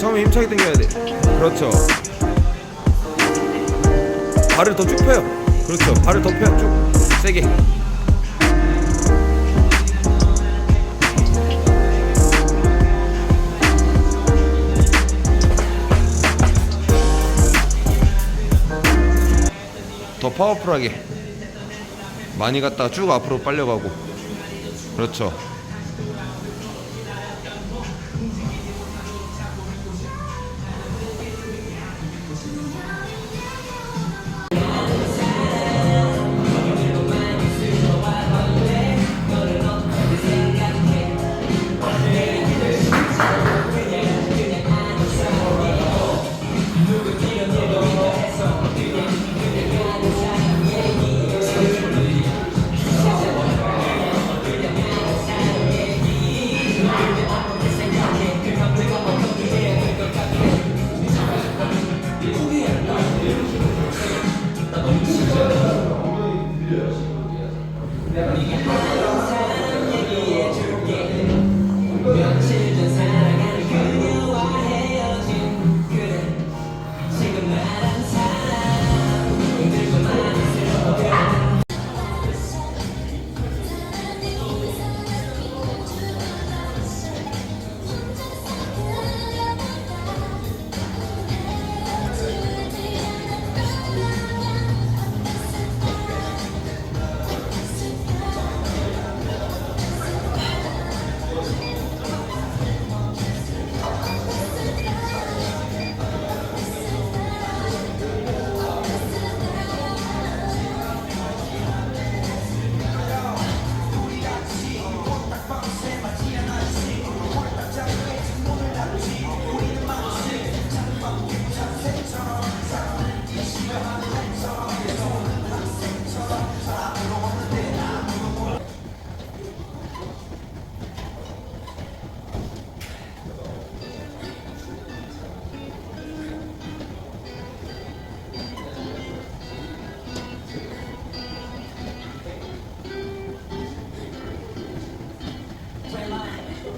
처음에 힘차게 당겨야 돼. 그렇죠. 발을 더 쭉 펴요. 그렇죠. 발을 더 펴요. 쭉. 세게. 더 파워풀하게. 많이 갔다가 쭉 앞으로 빨려가고. 그렇죠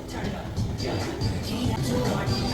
Turn up. Turn up. Turn up.